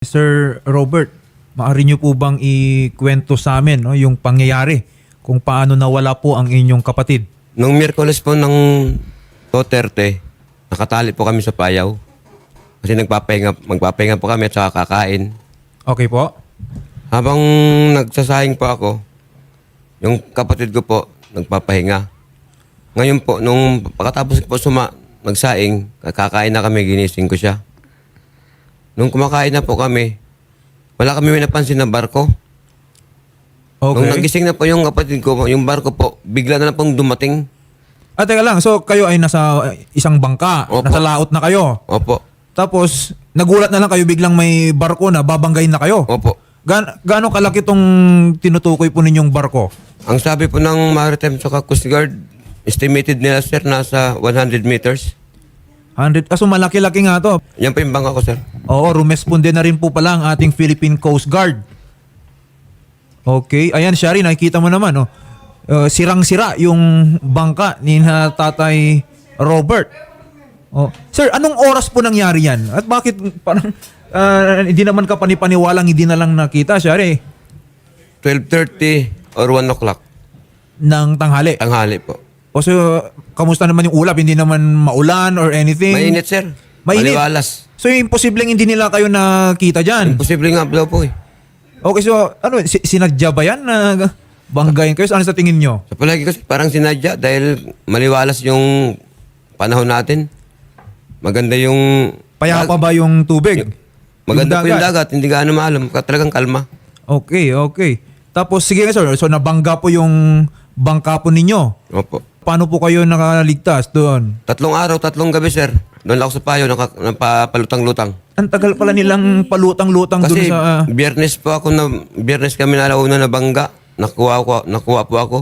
Sir Robert, maaari niyo po bang ikwento sa amin no, yung pangyayari kung paano nawala po ang inyong kapatid? Nung Miyerkules po ng Duterte, nakatali po kami sa payaw. Kasi nagpapahinga, magpapahinga po kami at saka kakain. Okay po? Habang nagsasahing po ako, yung kapatid ko po, nagpapahinga. Ngayon po, nung pagkatapos po suma, magsaing, kakain na kami, ginising ko siya. Nung kumakain na po kami, wala kami may napansin na barko. Nung Okay. nagising na po yung kapatid ko, yung barko po, bigla na lang pong dumating. Ah, teka lang. So, kayo ay nasa uh, isang bangka. Opo. Nasa laot na kayo. Opo, Tapos, nagulat na lang kayo biglang may barko na babanggayin na kayo. opo. Gan gaano kalaki tong tinutukoy po ninyong barko? Ang sabi po ng Maritime saka Coast Guard, estimated nila sir nasa 100 meters. 100. Kaso malaki-laki nga to. Yan po yung bangka ko sir. Oo, rumesponde na rin po pala ang ating Philippine Coast Guard. Okay. Ayan, Shari, nakikita mo naman, no? Uh, sirang-sira yung bangka ni na tatay Robert. Oh. Sir, anong oras po nangyari yan? At bakit parang uh, hindi naman ka panipaniwalang hindi na lang nakita, Shari, 12.30 or 1 o'clock. ng tanghali? Tanghali po. O so, kamusta naman yung ulap? Hindi naman maulan or anything? Mainit sir. Mainit? Maliwalas. So, yung imposibleng hindi nila kayo nakita dyan? Imposible nga daw po eh. Okay, so ano, si- sinadya ba yan na banggayin kayo? So, ano sa tingin nyo? Sa palagi ko parang sinadya dahil maliwalas yung panahon natin. Maganda yung... Payapa ba yung tubig? Maganda po yung dagat. Hindi gaano maalam. Talagang kalma. Okay, okay. Tapos, sige nga sir, so nabangga po yung bangka po ninyo. Opo. Paano po kayo nakaligtas doon? Tatlong araw, tatlong gabi sir. Doon lang ako sa payo, naka, napapalutang-lutang. Ang tagal pala nilang palutang-lutang doon Kasi sa... biyernes po ako na biyernes kami nalauna na bangga. Nakuha ko nakuha po ako.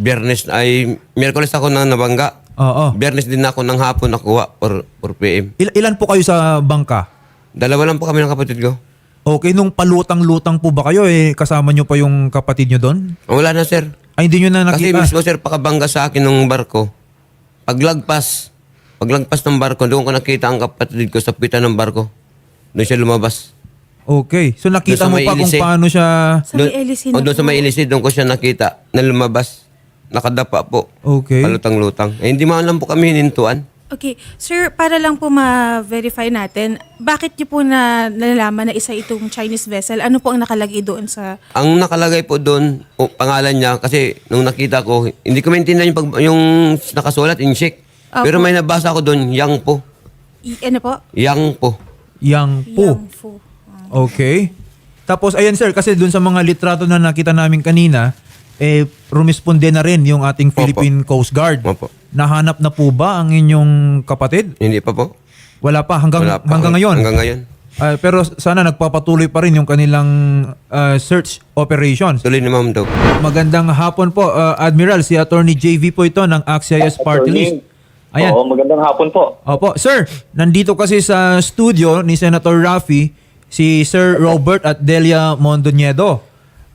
Biyernes ay Miyerkules ako na nabangga. Oo. Biyernes din ako ng hapon nakuha or 4 PM. Il- ilan po kayo sa bangka? Dalawa lang po kami ng kapatid ko. Okay, nung palutang-lutang po ba kayo, eh, kasama nyo pa yung kapatid nyo doon? Wala na sir. Ay, hindi nyo na Kasi nakita? mismo sir pakabangga sa akin ng barko. Paglagpas, paglagpas ng barko, doon ko nakita ang kapatid ko sa pita ng barko. Doon siya lumabas. Okay. So, nakita Doon sa mo may pa kung paano siya... Sa may LC na o doon sa po. may doon ko siya nakita na lumabas. Nakadapa po. Okay. Palutang-lutang. Eh, hindi man lang po kami hinintuan. Okay. Sir, para lang po ma-verify natin, bakit niyo po na nalalaman na isa itong Chinese vessel? Ano po ang nakalagay doon sa... Ang nakalagay po doon, o, pangalan niya, kasi nung nakita ko, hindi ko maintindihan yung, pag, yung nakasulat in Czech. Opo. Pero may nabasa ko doon, Yang po. I- ano po? Yang po. Yang po. Yang Fu. Okay. Tapos ayan sir, kasi dun sa mga litrato na nakita namin kanina, eh rumisponde na rin yung ating Philippine Coast Guard. Opo. Nahanap na po ba ang inyong kapatid? Hindi pa po. Wala pa hanggang Wala pa. hanggang ngayon. Hanggang ngayon. Ah, pero sana nagpapatuloy pa rin yung kanilang ah, search operations. Tuloy ni ma'am daw. Magandang hapon po, ah, Admiral. Si Attorney JV po ito ng AXIS Party List. Ayan. Oo, magandang hapon po. Opo, sir, nandito kasi sa studio ni Senator Raffy si Sir Robert at Delia Mondoñedo.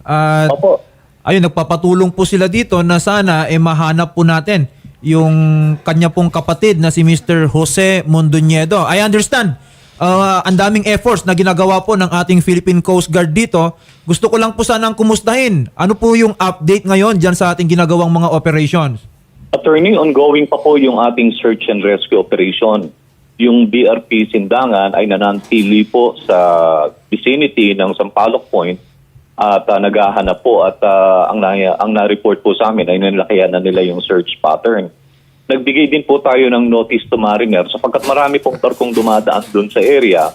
At Opo. ayun, nagpapatulong po sila dito na sana eh mahanap po natin yung kanya pong kapatid na si Mr. Jose Mondoñedo. I understand. uh, ang daming efforts na ginagawa po ng ating Philippine Coast Guard dito. Gusto ko lang po sanang kumustahin. Ano po yung update ngayon dyan sa ating ginagawang mga operations? Attorney, ongoing pa po yung ating search and rescue operation. Yung BRP Sindangan ay nanantili po sa vicinity ng Sampaloc Point at ah, naghahanap po at ah, ang, na, ang na-report po sa amin ay nilakayan na nila yung search pattern. Nagbigay din po tayo ng notice to mariner sapagkat marami pong barkong dumadaan doon sa area.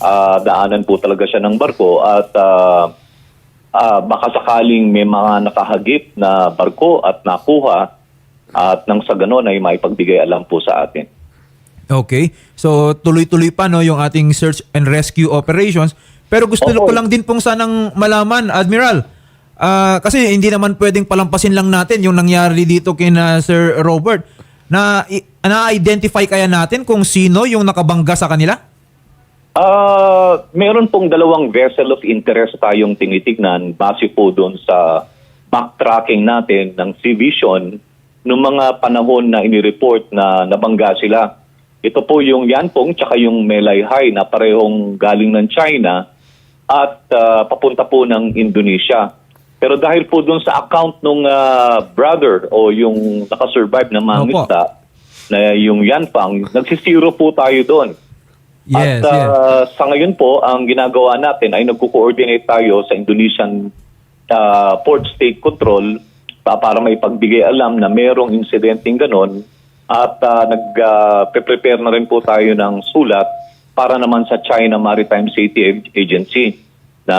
Ah, daanan po talaga siya ng barko at ah, Ah, baka sakaling may mga nakahagip na barko at nakuha at nang sa ganon ay maipagbigay alam po sa atin. Okay. So tuloy-tuloy pa no yung ating search and rescue operations. Pero gusto Opo. ko lang din pong sanang malaman, Admiral. ah, kasi hindi naman pwedeng palampasin lang natin yung nangyari dito kina Sir Robert. Na i- na-identify kaya natin kung sino yung nakabangga sa kanila? Ah, meron pong dalawang vessel of interest tayong tinitignan base po doon sa backtracking natin ng Sea Vision noong mga panahon na inireport na nabangga sila. Ito po yung Yanpong tsaka yung Melayhay na parehong galing ng China at ah, papunta po ng Indonesia. Pero dahil po dun sa account nung ah, brother o yung nakasurvive na isda, na yung Yanpang, nagsisiro po tayo doon. Yes, At yes. uh, sa ngayon po, ang ginagawa natin ay nagko-coordinate tayo sa Indonesian uh, Port State Control pa- para may pagbigay alam na merong insidenteng ganon at uh, nag-prepare na rin po tayo ng sulat para naman sa China Maritime Safety Ag- Agency na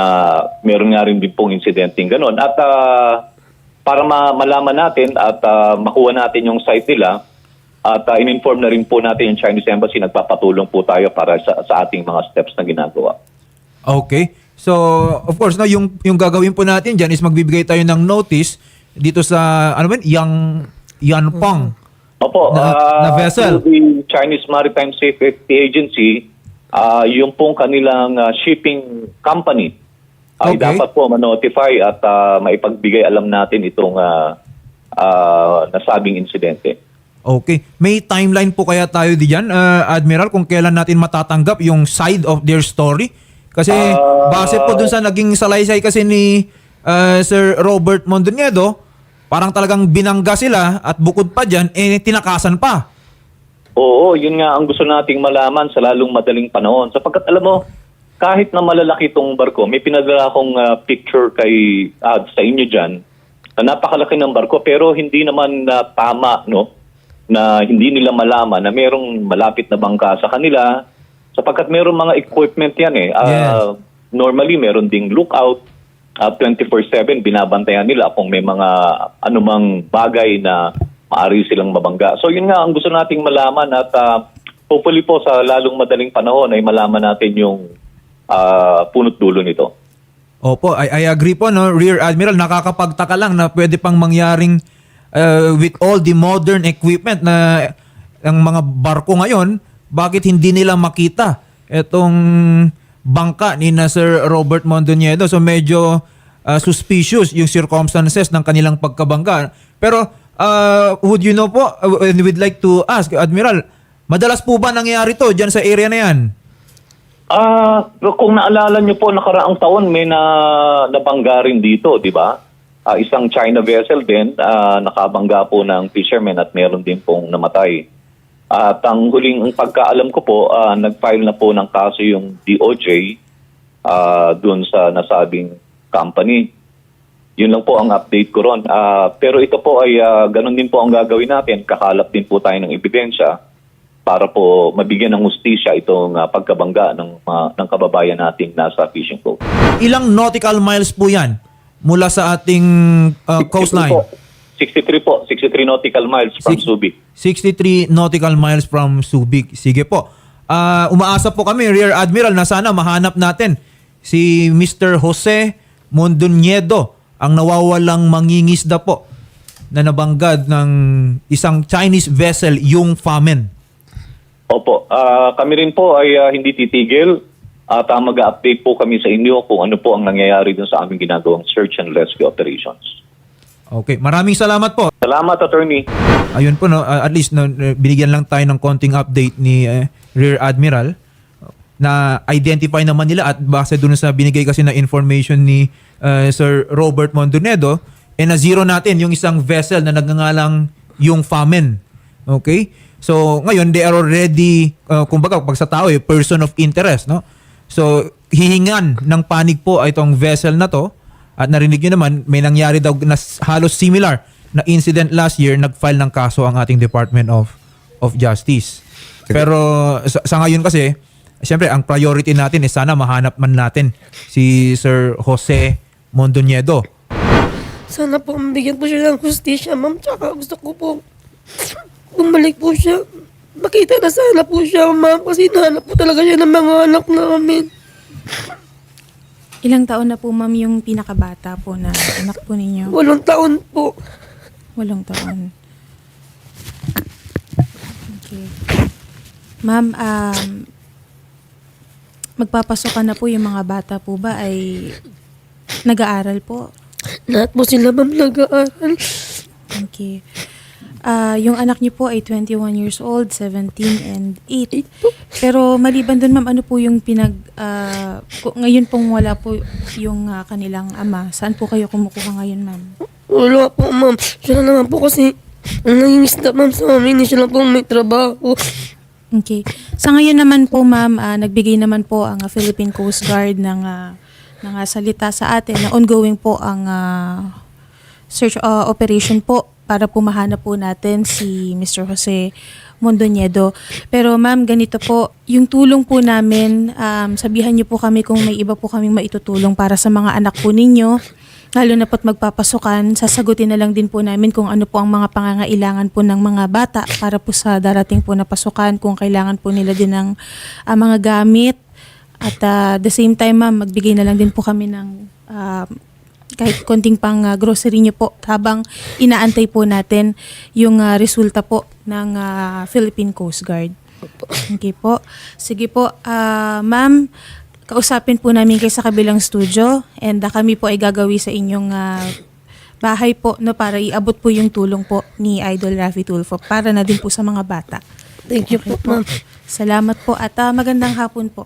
meron nga rin din pong insidenteng ganon. At uh, para ma- malaman natin at uh, makuha natin yung site nila, at uh, in-inform na rin po natin yung Chinese Embassy, nagpapatulong po tayo para sa, sa ating mga steps na ginagawa. Okay. So, of course, no, yung, yung gagawin po natin dyan is magbibigay tayo ng notice dito sa, ano ba? Yang, Yanpang. Opo, Na- ah, na vessel. the Chinese Maritime Safety Agency, ah, yung pong kanilang ah, shipping company ay Okay. dapat po ma-notify at ah, maipagbigay alam natin itong ah, ah, nasabing insidente. Okay. May timeline po kaya tayo diyan, uh, Admiral, kung kailan natin matatanggap yung side of their story? Kasi Ah. base po dun sa naging salaysay kasi ni uh, Sir Robert Mondoñedo, parang talagang binangga sila at bukod pa dyan, eh tinakasan pa. Oo, yun nga ang gusto nating malaman sa lalong madaling panahon. Sapagkat alam mo, kahit na malalaki itong barko, may pinadala akong ah, picture kay ah, sa inyo dyan na napakalaki ng barko pero hindi naman na tama no na hindi nila malaman na merong malapit na bangka sa kanila sapagkat merong mga equipment yan eh. Ah, Yes. Normally, meron ding lookout at 24-7 binabantayan nila kung may mga anumang bagay na maaari silang mabangga. So yun nga ang gusto nating malaman at ah, hopefully po sa lalong madaling panahon ay malaman natin yung ah, punot dulo nito. Opo, I, I agree po, no? Rear Admiral, nakakapagtaka lang na pwede pang mangyaring uh, with all the modern equipment na ang mga barko ngayon, bakit hindi nila makita itong bangka ni na Sir Robert Mondoñedo? So medyo uh, suspicious yung circumstances ng kanilang pagkabangga. Pero uh, would you know po, uh, and we'd like to ask, Admiral, madalas po ba nangyayari to dyan sa area na yan? Ah, kung naalala niyo po nakaraang taon may na nabangga rin dito, di ba? Ah, isang China vessel din ah, nakabangga po ng fishermen at meron din pong namatay. At ang huling ang pagkaalam ko po, ah, nag-file na po ng kaso yung DOJ ah, doon sa nasabing company. Yun lang po ang update ko ron. Ah, pero ito po ay ah, ganun din po ang gagawin natin. Kakalap din po tayo ng ebidensya para po mabigyan ng hustisya itong ah, pagkabangga ng, ah, ng kababayan nating nasa fishing boat. Ilang nautical miles po yan mula sa ating uh, 63 coastline? po. 63 po, 63 nautical miles from Six- Subic. 63 nautical miles from Subic. Sige po. Ah, umaasa po kami, Rear Admiral, na sana mahanap natin si Mr. Jose Mondoñedo, ang nawawalang mangingisda po na nabanggad ng isang Chinese vessel, yung Famine. Opo, ah, kami rin po ay ah, hindi titigil at uh, mag-update po kami sa inyo kung ano po ang nangyayari dun sa aming ginagawang search and rescue operations. Okay, maraming salamat po. Salamat, attorney. Ayun po, no, uh, at least no, uh, binigyan lang tayo ng konting update ni uh, Rear Admiral na identify naman nila at base dun sa binigay kasi na information ni uh, Sir Robert Mondonedo, eh na zero natin yung isang vessel na nagngangalang yung Famine. Okay? So, ngayon, they are already, uh, kumbaga, pag sa tao, eh, person of interest, no? So, hihingan ng panig po ay itong vessel na to at narinig nyo naman, may nangyari daw na halos similar na incident last year, nag-file ng kaso ang ating Department of of Justice. Pero sa, sa ngayon kasi, siyempre, ang priority natin is sana mahanap man natin si Sir Jose Mondoñedo. Sana po mabigyan po siya ng hustisya, ma'am. Tsaka gusto ko po bumalik po siya. Makita na sana po siya, ma'am. Kasi nahanap po talaga siya ng mga anak namin. Ilang taon na po ma'am yung pinakabata po na anak po ninyo? Walong taon po. Walong taon. Okay. Ma'am, um, magpapasok ka na po yung mga bata po ba ay nag-aaral po? Lahat po sila, ma'am, nag-aaral. Okay. Ah, yung anak niyo po ay 21 years old, 17 and 8. Pero maliban doon ma'am, ano po yung pinag ah, ku- ngayon pong wala po yung ah, kanilang ama. Saan po kayo kumukuha ngayon ma'am? Wala po, ma'am. Siya na naman po kasi ang nangingisda, ma'am, sa amin. Siya lang po may trabaho. Okay. Sa ngayon naman po ma'am, ah, nagbigay naman po ang ah, Philippine Coast Guard ng ah, ng ah, salita sa atin na ongoing po ang ah, search ah, operation po para po mahanap po natin si Mr. Jose Mondoñedo. Pero ma'am, ganito po, yung tulong po namin, um, sabihan niyo po kami kung may iba po kaming maitutulong para sa mga anak po ninyo. Lalo na po't magpapasukan, sasagutin na lang din po namin kung ano po ang mga pangangailangan po ng mga bata para po sa darating po na pasukan, kung kailangan po nila din ng ah, mga gamit. At ah, the same time, ma'am, magbigay na lang din po kami ng ah, kahit konting pang ah, grocery niyo po habang inaantay po natin yung ah, resulta po ng ah, Philippine Coast Guard. Okay po. Sige po, ah, ma'am, kausapin po namin kayo sa kabilang studio and ah, kami po ay gagawi sa inyong ah, bahay po no para iabot po yung tulong po ni Idol Rafi Tulfo para na din po sa mga bata. Thank you po, ma'am. Salamat po at ah, magandang hapon po.